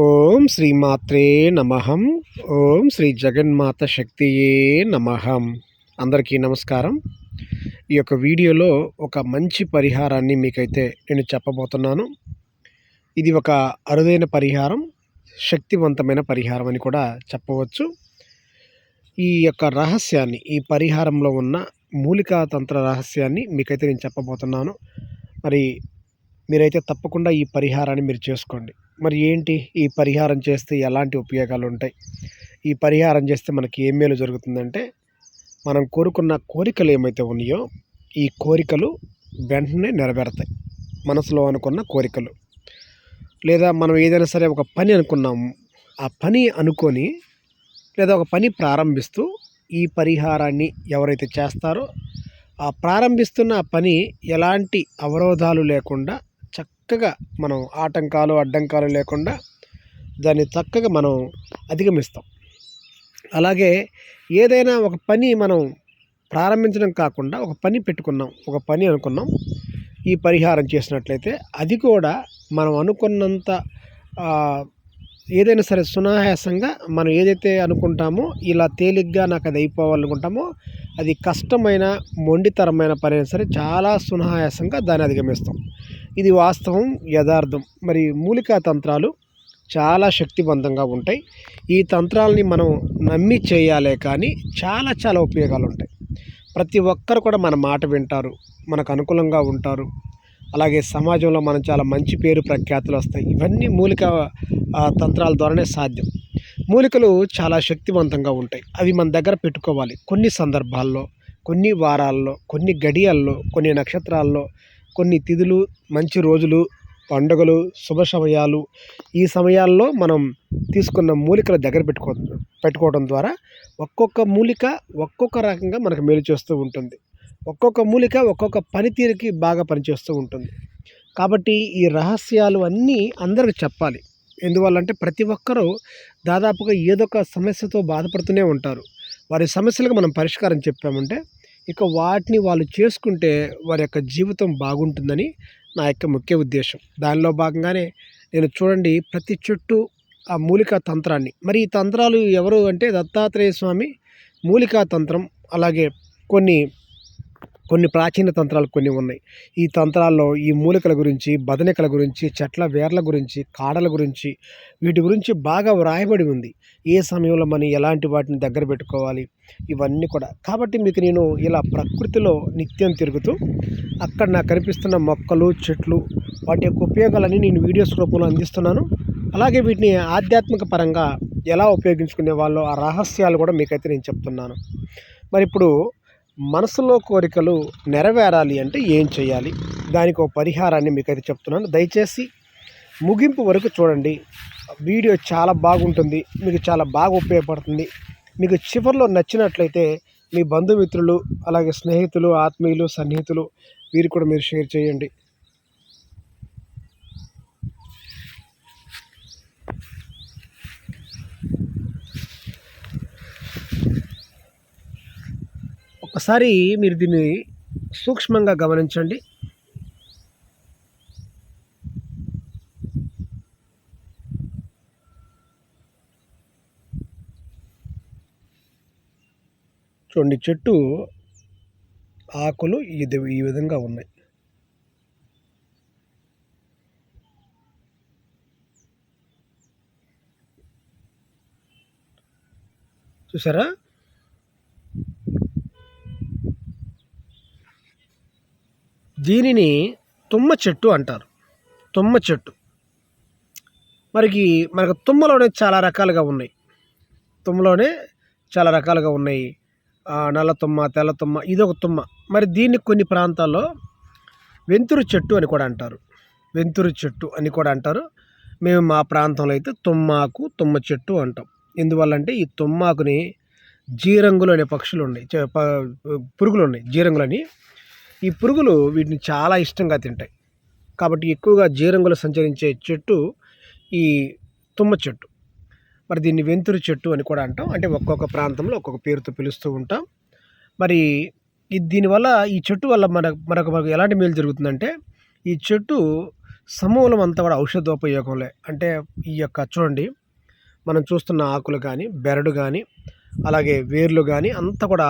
ఓం శ్రీమాత్రే నమహం ఓం శ్రీ జగన్మాత శక్తియే నమహం అందరికీ నమస్కారం. ఈ యొక్క వీడియోలో ఒక మంచి పరిహారాన్ని మీకైతే నేను చెప్పబోతున్నాను. ఇది ఒక అరుదైన పరిహారం శక్తివంతమైన పరిహారం అని కూడా చెప్పవచ్చు. ఈ యొక్క రహస్యాన్ని ఈ పరిహారంలో ఉన్న మూలికా తంత్ర రహస్యాన్ని మీకైతే నేను చెప్పబోతున్నాను. మరి మీరైతే తప్పకుండా ఈ పరిహారాన్ని మీరు చేసుకోండి. మరి ఏంటి ఈ పరిహారం చేస్తే ఎలాంటి ఉపయోగాలు ఉంటాయి ఈ పరిహారం చేస్తే మనకి ఏం మేలు జరుగుతుందంటే మనం కోరుకున్న కోరికలు ఏమైతే ఉన్నాయో ఈ కోరికలు వెంటనే నెరవేరుతాయి. మనసులో అనుకున్న కోరికలు. లేదా మనం ఏదైనా సరే ఒక పని అనుకున్నాము ఆ పని అనుకొని లేదా ఒక పని ప్రారంభిస్తూ ఈ పరిహారాన్ని ఎవరైతే చేస్తారో ఆ ప్రారంభిస్తున్న పని ఎలాంటి అవరోధాలు లేకుండా చక్కగా మనం ఆటంకాలు అడ్డంకాలు లేకుండా దాన్ని చక్కగా మనం అధిగమిస్తాం. అలాగే ఏదైనా ఒక పని మనం ప్రారంభించడం కాకుండా ఒక పని పెట్టుకున్నాం ఒక పని అనుకున్నాం ఈ పరిహారం చేసినట్లయితే అది కూడా మనం అనుకున్నంత ఏదైనా సరే సునాయాసంగా మనం ఏదైతే అనుకుంటామో ఇలా తేలిగ్గా నాకు అది అయిపోవాలనుకుంటామో అది కష్టమైన మొండితరమైన పని అయినా సరే చాలా సునాయాసంగా దాన్ని అధిగమిస్తాం. ఇది వాస్తవం యథార్థం. మరి మూలికా తంత్రాలు చాలా శక్తివంతంగా ఉంటాయి. ఈ తంత్రాలని మనం నమ్మి చేయాలే కానీ చాలా చాలా ఉపయోగాలు ఉంటాయి ప్రతి ఒక్కరు కూడా మన మాట వింటారు మనకు అనుకూలంగా ఉంటారు. అలాగే సమాజంలో మనం చాలా మంచి పేరు ప్రఖ్యాతులు వస్తాయి. ఇవన్నీ మూలిక తంత్రాల ద్వారానే సాధ్యం. మూలికలు చాలా శక్తివంతంగా ఉంటాయి. అవి మన దగ్గర పెట్టుకోవాలి. కొన్ని సందర్భాల్లో కొన్ని వారాల్లో కొన్ని గడియల్లో కొన్ని నక్షత్రాల్లో కొన్ని తిథులు మంచి రోజులు పండుగలు శుభ సమయాలు ఈ సమయాల్లో మనం తీసుకున్న మూలికల దగ్గర పెట్టుకో పెట్టుకోవడం ద్వారా ఒక్కొక్క మూలిక ఒక్కొక్క రకంగా మనకు మేలు చేస్తూ ఉంటుంది. ఒక్కొక్క మూలిక ఒక్కొక్క పనితీరుకి బాగా పనిచేస్తూ ఉంటుంది. కాబట్టి ఈ రహస్యాలు అన్నీ అందరికి చెప్పాలి. ఎందువల్లంటే ప్రతి ఒక్కరూ దాదాపుగా ఏదో ఒక సమస్యతో బాధపడుతూనే ఉంటారు. వారి సమస్యలకు మనం పరిష్కారం చెప్పామంటే ఇక వాటిని వాళ్ళు చేసుకుంటే వారి యొక్క జీవితం బాగుంటుందని నా యొక్క ముఖ్య ఉద్దేశం. దానిలో భాగంగానే నేను చూడండి ప్రతి చెట్టు ఆ మూలికా తంత్రాన్ని. మరి ఈ తంత్రాలు ఎవరు అంటే దత్తాత్రేయ స్వామి మూలికా తంత్రం అలాగే కొన్ని కొన్ని ప్రాచీన తంత్రాలు కొన్ని ఉన్నాయి. ఈ తంత్రాల్లో ఈ మూలికల గురించి బదనికల గురించి చెట్ల వేర్ల గురించి కాడల గురించి వీటి గురించి బాగా వ్రాయబడి ఉంది. ఏ సమయంలో మనం ఎలాంటి వాటిని దగ్గర పెట్టుకోవాలి? ఇవన్నీ కూడా. కాబట్టి మీకు నేను ఇలా ప్రకృతిలో నిత్యం తిరుగుతూ అక్కడ నాకు కనిపిస్తున్న మొక్కలు చెట్లు వాటి యొక్క ఉపయోగాలని నేను వీడియోస్ రూపంలో అందిస్తున్నాను. అలాగే వీటిని ఆధ్యాత్మిక పరంగా ఎలా ఉపయోగించుకునే వాళ్ళు ఆ రహస్యాలు కూడా మీకైతే నేను చెప్తున్నాను. మరి ఇప్పుడు మనసులో కోరికలు నెరవేరాలి అంటే ఏం చేయాలి? దానికి ఒక పరిహారాన్ని మీకైతే చెప్తున్నాను. దయచేసి ముగింపు వరకు చూడండి. వీడియో చాలా బాగుంటుంది. మీకు చాలా బాగా ఉపయోగపడుతుంది. మీకు చివరిలో నచ్చినట్లయితే మీ బంధుమిత్రులు అలాగే స్నేహితులు ఆత్మీయులు సన్నిహితులు వీరు కూడా మీరు షేర్ చేయండి. ఒకసారి మీరు దీన్ని సూక్ష్మంగా గమనించండి. చూడండి చెట్టు ఆకులు ఇది ఈ విధంగా ఉన్నాయి. చూసారా? దీనిని తుమ్మ చెట్టు అంటారు. తుమ్మ చెట్టు. మరికి మనకు తుమ్మలోనే చాలా రకాలుగా ఉన్నాయి. తుమ్మలోనే చాలా రకాలుగా ఉన్నాయి. నల్ల తుమ్మ తెల్ల తుమ్మ ఇది ఒక తుమ్మ. మరి దీన్ని కొన్ని ప్రాంతాల్లో వెంతురు చెట్టు అని కూడా అంటారు. వెంతురు చెట్టు అని కూడా అంటారు. మేము మా ప్రాంతంలో అయితే తుమ్మాకు తుమ్మ చెట్టు అంటాం. ఎందువల్ల అంటే ఈ తుమ్మాకుని జీరంగులు అనే పక్షులు ఉన్నాయి. పురుగులు ఉన్నాయి. జీరంగులని ఈ పురుగులు వీటిని చాలా ఇష్టంగా తింటాయి. కాబట్టి ఎక్కువగా జీరంగులు సంచరించే చెట్టు ఈ తుమ్మ చెట్టు. మరి దీన్ని వెంతురు చెట్టు అని కూడా అంటాం. అంటే ఒక్కొక్క ప్రాంతంలో ఒక్కొక్క పేరుతో పిలుస్తూ ఉంటాం. మరి దీనివల్ల ఈ చెట్టు వల్ల మన మనకు మనకు ఎలాంటి మేలు జరుగుతుందంటే ఈ చెట్టు సమూలం అంతా కూడా ఔషధోపయోగంలే. అంటే ఈ యొక్క చూడండి మనం చూస్తున్న ఆకులు కానీ బెరడు కానీ అలాగే వేర్లు కానీ అంతా కూడా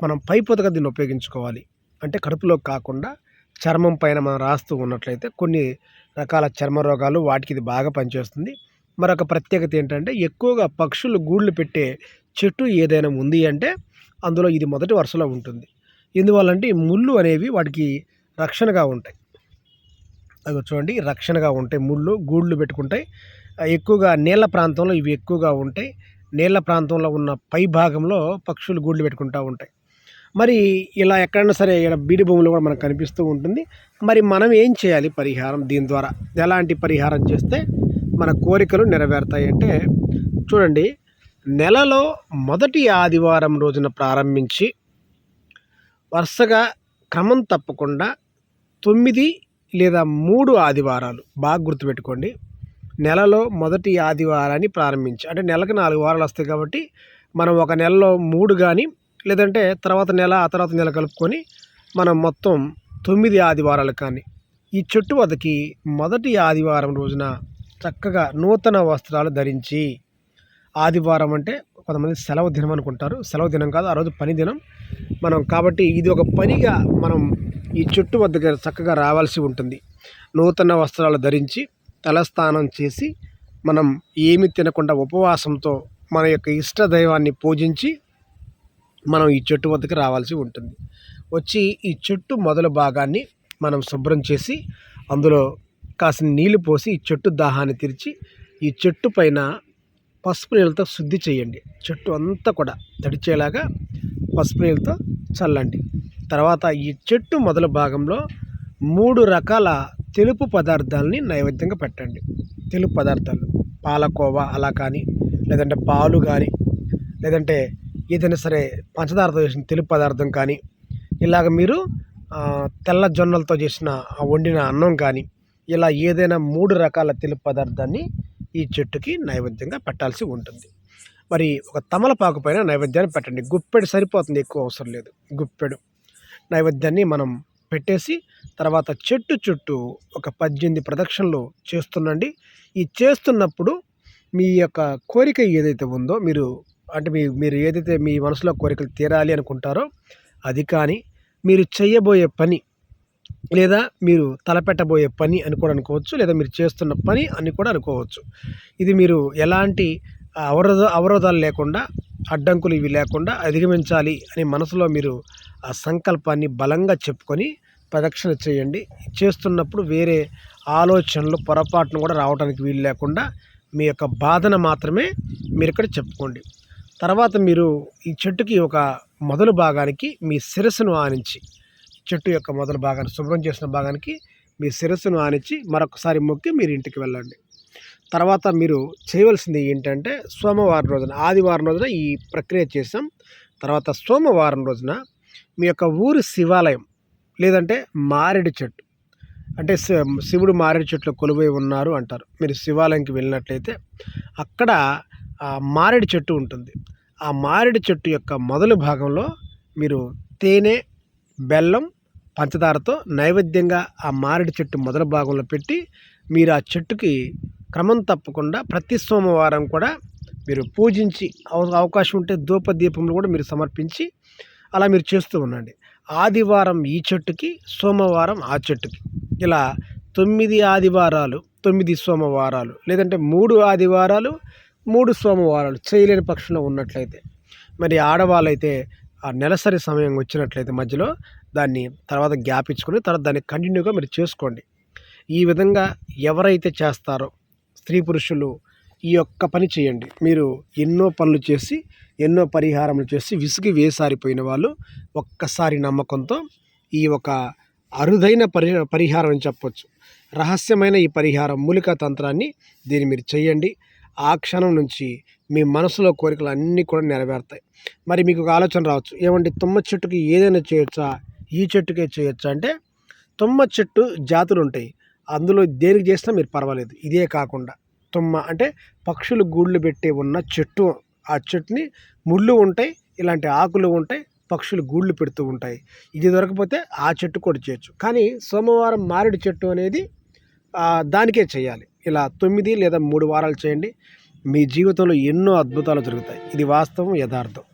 మనం పైపోతగా దీన్ని ఉపయోగించుకోవాలి. అంటే కడుపులో కాకుండా చర్మం పైన మనం రాస్తూ ఉన్నట్లయితే కొన్ని రకాల చర్మ రోగాలు వాటికి ఇది బాగా పనిచేస్తుంది. మరొక ప్రత్యేకత ఏంటంటే ఎక్కువగా పక్షులు గూళ్ళు పెట్టే చెట్టు ఏదైనా ఉంది అంటే అందులో ఇది మొదటి వరుసలో ఉంటుంది. ఎందువల్లంటే ఈ ముళ్ళు అనేవి వాటికి రక్షణగా ఉంటాయి. అవి చూడండి రక్షణగా ఉంటాయి ముళ్ళు గూళ్ళు పెట్టుకుంటాయి. ఎక్కువగా నీళ్ళ ప్రాంతంలో ఇవి ఎక్కువగా ఉంటాయి. నీళ్ళ ప్రాంతంలో ఉన్న పై భాగంలో పక్షులు గూళ్ళు పెట్టుకుంటూ ఉంటాయి. మరి ఇలా ఎక్కడైనా సరే ఇక్కడ బీడి భూములు కూడా మనకు కనిపిస్తూ ఉంటుంది. మరి మనం ఏం చేయాలి పరిహారం దీని ద్వారా? ఎలాంటి పరిహారం చేస్తే మన కోరికలు నెరవేరుతాయి అంటే చూడండి నెలలో మొదటి ఆదివారం రోజున ప్రారంభించి వరుసగా క్రమం తప్పకుండా తొమ్మిది లేదా మూడు ఆదివారాలు బాగా గుర్తుపెట్టుకోండి. నెలలో మొదటి ఆదివారాన్ని ప్రారంభించి అంటే నెలకు నాలుగు వారాలు వస్తాయి కాబట్టి మనం ఒక నెలలో మూడు కానీ లేదంటే తర్వాత నెల ఆ తర్వాత నెల కలుపుకొని మనం మొత్తం తొమ్మిది ఆదివారాలు కానీ ఈ చెట్టు వద్దకి మొదటి ఆదివారం రోజున చక్కగా నూతన వస్త్రాలు ధరించి ఆదివారం అంటే కొంతమంది సెలవు దినం అనుకుంటారు. సెలవు దినం కాదు ఆ రోజు పని దినం మనం. కాబట్టి ఇది ఒక పనిగా మనం ఈ చెట్టు వద్దకు చక్కగా రావాల్సి ఉంటుంది. నూతన వస్త్రాలు ధరించి తలస్నానం చేసి మనం ఏమి తినకుండా ఉపవాసంతో మన యొక్క ఇష్ట దైవాన్ని పూజించి మనం ఈ చెట్టు వద్దకు రావాల్సి ఉంటుంది. వచ్చి ఈ చెట్టు మొదలు భాగాన్ని మనం శుభ్రం చేసి అందులో కాసిన నీళ్ళు పోసి ఈ చెట్టు దాహాన్ని తీర్చి ఈ చెట్టు పైన పసుపు నీళ్ళతో శుద్ధి చేయండి. చెట్టు అంతా కూడా తడిచేలాగా పసుపు నీళ్ళతో చల్లండి. తర్వాత ఈ చెట్టు మొదలు భాగంలో మూడు రకాల తెలుపు పదార్థాలని నైవేద్యంగా పెట్టండి. తెలుపు పదార్థాలు పాలకోవా అలా కానీ లేదంటే పాలు కానీ లేదంటే ఏదైనా సరే పంచదారతో చేసిన తెలుపు పదార్థం కానీ ఇలాగ మీరు తెల్ల జొన్నలతో చేసిన వండిన అన్నం కానీ ఇలా ఏదైనా మూడు రకాల తెలుపు పదార్థాన్ని ఈ చెట్టుకి నైవేద్యంగా పెట్టాల్సి ఉంటుంది. మరి ఒక తమలపాకు పైన నైవేద్యాన్ని పెట్టండి. గుప్పెడు సరిపోతుంది ఎక్కువ అవసరం లేదు. గుప్పెడు నైవేద్యాన్ని మనం పెట్టేసి తర్వాత చెట్టు చుట్టూ ఒక పద్దెనిమిది ప్రదక్షిణలు చేస్తుండండి. ఈ చేస్తున్నప్పుడు మీ యొక్క కోరిక ఏదైతే ఉందో మీరు అంటే మీ మీరు ఏదైతే మీ మనసులో కోరికలు తీరాలి అనుకుంటారో అది కానీ మీరు చేయబోయే పని లేదా మీరు తలపెట్టబోయే పని అని కూడా అనుకోవచ్చు లేదా మీరు చేస్తున్న పని అని కూడా అనుకోవచ్చు. ఇది మీరు ఎలాంటి అవరోధ అవరోధాలు లేకుండా అడ్డంకులు ఇవి లేకుండా అధిగమించాలి అని మనసులో మీరు ఆ సంకల్పాన్ని బలంగా చెప్పుకొని ప్రదక్షిణ చేయండి. చేస్తున్నప్పుడు వేరే ఆలోచనలు పొరపాటును కూడా రావడానికి వీలు లేకుండా మీ యొక్క బాధన మాత్రమే మీరు ఇక్కడ చెప్పుకోండి. తర్వాత మీరు ఈ చెట్టుకి ఒక మొదలు భాగానికి మీ శిరస్సును ఆనించి చెట్టు యొక్క మొదలు భాగాన్ని శుభ్రం చేసిన భాగానికి మీ శిరస్సును ఆనించి మరొకసారి మొక్కి మీరు ఇంటికి వెళ్ళండి. తర్వాత మీరు చేయవలసింది ఏంటంటే సోమవారం రోజున ఆదివారం రోజున ఈ ప్రక్రియ చేసాం తర్వాత సోమవారం రోజున మీ యొక్క ఊరి శివాలయం లేదంటే మారేడు చెట్టు అంటే శి- శివుడు మారేడు చెట్లు కొలువై ఉన్నారు అంటారు. మీరు శివాలయంకి వెళ్ళినట్లయితే అక్కడ మారేడు చెట్టు ఉంటుంది. ఆ మారేడు చెట్టు యొక్క మొదలు భాగంలో మీరు తేనె బెల్లం పంచదారతో నైవేద్యంగా ఆ మారేడు చెట్టు మొదలు భాగంలో పెట్టి మీరు ఆ చెట్టుకి క్రమం తప్పకుండా ప్రతి సోమవారం కూడా మీరు పూజించి అవ- అవకాశం ఉంటే ధూప దీపములు కూడా మీరు సమర్పించి అలా మీరు చేస్తూ ఉండండి. ఆదివారం ఈ చెట్టుకి సోమవారం ఆ చెట్టుకి. ఇలా తొమ్మిది ఆదివారాలు తొమ్మిది సోమవారాలు లేదంటే మూడు ఆదివారాలు మూడు సోమవారాలు చేయలేని పక్షంలో ఉన్నట్లయితే మరి ఆడవాళ్ళైతే ఆ నెలసరి సమయం వచ్చినట్లయితే మధ్యలో దాన్ని తర్వాత గ్యాప్ ఇచ్చుకొని తర్వాత దాన్ని కంటిన్యూగా మీరు చేసుకోండి. ఈ విధంగా ఎవరైతే చేస్తారో స్త్రీ పురుషులు ఈ యొక్క పని చేయండి. మీరు ఎన్నో పనులు చేసి ఎన్నో పరిహారములు చేసి విసిగి వేసారిపోయిన వాళ్ళు ఒక్కసారి నమ్మకంతో ఈ ఒక అరుదైన పరి పరిహారం అని చెప్పొచ్చు. రహస్యమైన ఈ పరిహారం మూలికా తంత్రాన్ని దీన్ని మీరు చేయండి. ఆ క్షణం నుంచి మీ మనసులో కోరికలు అన్నీ కూడా నెరవేరుతాయి. మరి మీకు ఒక ఆలోచన రావచ్చు. ఏమంటే తుమ్మ చెట్టుకి ఏదైనా చేయొచ్చా? ఈ చెట్టుకే చేయొచ్చా? అంటే తుమ్మ చెట్టు జాతులు ఉంటాయి. అందులో దేనికి చేసినా మీరు పర్వాలేదు. ఇదే కాకుండా తుమ్మ అంటే పక్షులు గూళ్ళు పెట్టి ఉన్న చెట్టు. ఆ చెట్టుని ముళ్ళు ఉంటాయి ఇలాంటి ఆకులు ఉంటాయి పక్షులు గూళ్ళు పెడుతూ ఉంటాయి. ఇది దొరకపోతే ఆ చెట్టు కూడా చేయొచ్చు. కానీ సోమవారం మారేడు చెట్టు అనేది దానికే చేయాలి. ఇలా తొమ్మిది లేదా మూడు వారాలు చేయండి. మీ జీవితంలో ఎన్నో అద్భుతాలు జరుగుతాయి. ఇది వాస్తవం యథార్థం.